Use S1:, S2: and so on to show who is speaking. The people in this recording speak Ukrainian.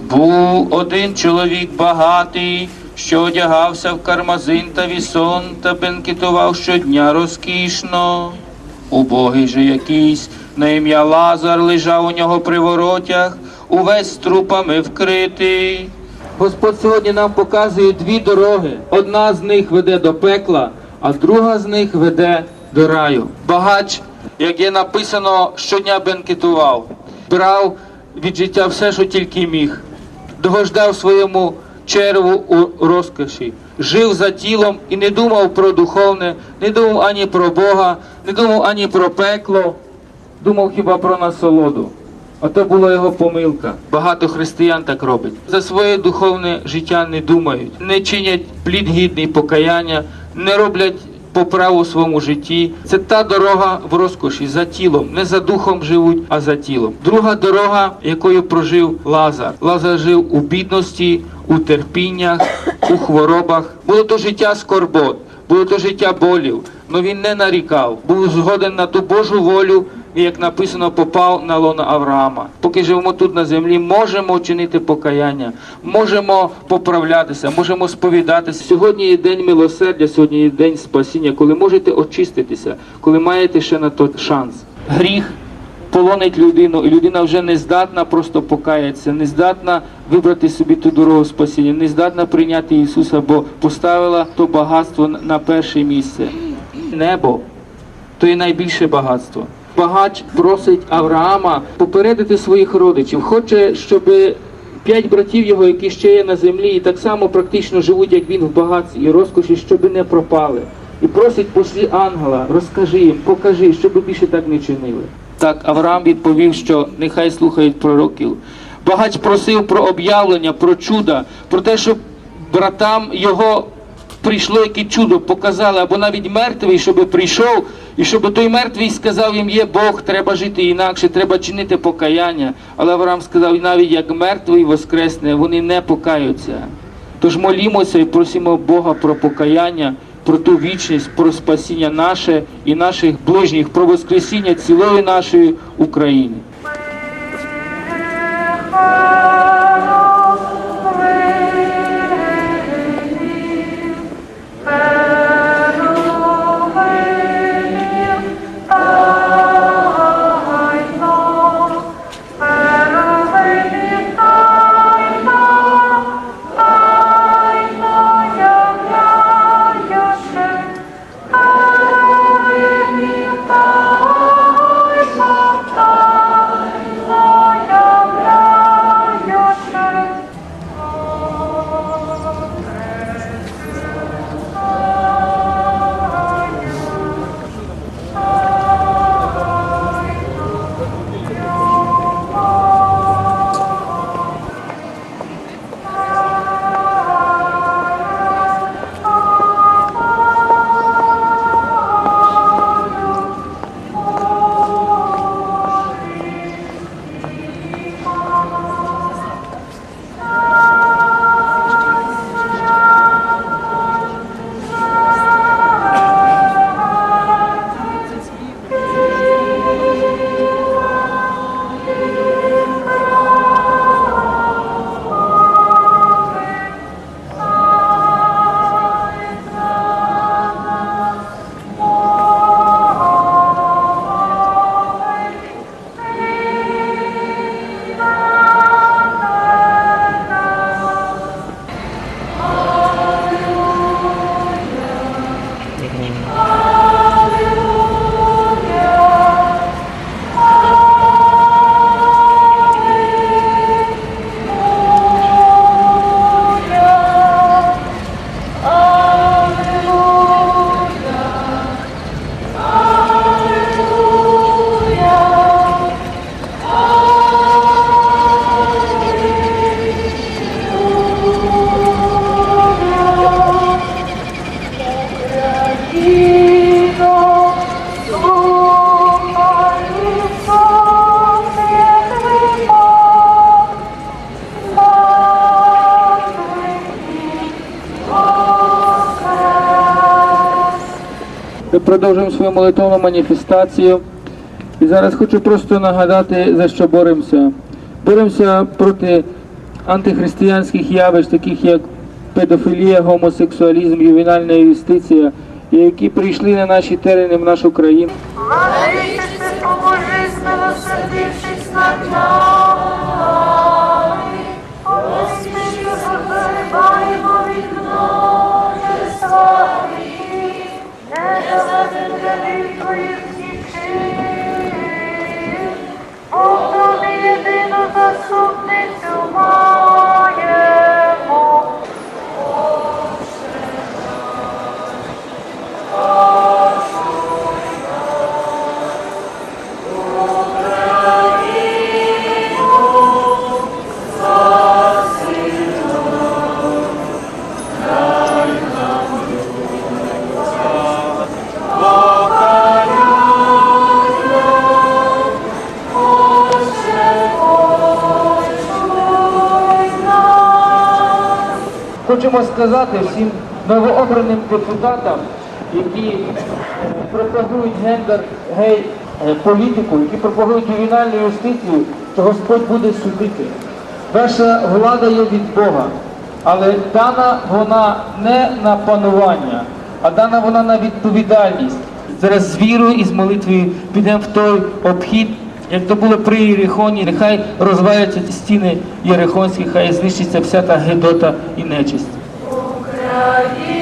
S1: Був один чоловік багатий, що одягався в кармазин та вісон та бенкетував щодня розкішно. Убогий же якийсь на ім'я Лазар лежав у нього при воротях, увесь трупами вкритий. Господь сьогодні нам показує дві дороги. Одна з них веде до пекла, а друга з них веде до раю. Багач, як є написано, щодня бенкетував, брав від життя все, що тільки міг, догождав своєму черву у розкоші, жив за тілом і не думав про духовне, не думав ані про Бога, не думав ані про пекло, думав хіба про насолоду. Ото була його помилка. Багато християн так робить. За своє духовне життя не думають, не чинять плід гідний покаяння, не роблять поправу у своєму житті. Це та дорога в розкоші за тілом. Не за духом живуть, а за тілом. Друга дорога, якою прожив Лазар. Лазар жив у бідності, у терпіннях, у хворобах. Було то життя скорбот, було то життя болів. але він не нарікав, був згоден на ту Божу волю, і, як написано, попав на лоно Авраама. Поки живемо тут на землі, можемо чинити покаяння, можемо поправлятися, можемо сповідатися. Сьогодні є день милосердя, сьогодні є день спасіння, коли можете очиститися, коли маєте ще на то шанс. Гріх полонить людину, і людина вже не здатна просто покаятися, не здатна вибрати собі ту дорогу спасіння, не здатна прийняти Ісуса, бо поставила то багатство на перше місце. Небо то є найбільше багатство. Багач просить Авраама попередити своїх родичів. Хоче, щоб п'ять братів його, які ще є на землі, і так само практично живуть, як він в багатстві і розкоші, щоб не пропали. І просить пошлі ангела, розкажи їм, покажи, щоб більше так не чинили. Так Авраам відповів, що нехай слухають пророків. Багач просив про об'явлення, про чуда, про те, щоб братам його прийшло яке чудо, показали, або навіть мертвий, щоб прийшов, і щоб той мертвий сказав їм, є Бог, треба жити інакше, треба чинити покаяння. Але Авраам сказав, навіть як мертвий воскресне, вони не покаються. Тож молімося і просимо Бога про покаяння, про ту вічність, про спасіння наше і наших ближніх, про воскресіння цілої нашої України. Продовжуємо свою молитовну маніфестацію. І зараз хочу просто нагадати, за що боремося. Боремося проти антихристиянських явищ, таких як педофілія, гомосексуалізм, ювенальна юстиція, які прийшли на наші терени в нашу країну.
S2: something.
S1: Хочемо сказати всім новообраним депутатам, які е, пропагують гендер гей е, політику, які пропагують ювенальну юстицію, що Господь буде судити. Ваша влада є від Бога, але дана вона не на панування, а дана вона на відповідальність. Зараз з вірою і з молитвою підемо в той обхід, як то було при Єрихоні, нехай розваляться стіни Єрихонські, хай знищиться вся та гедота і нечисть.
S2: Yeah.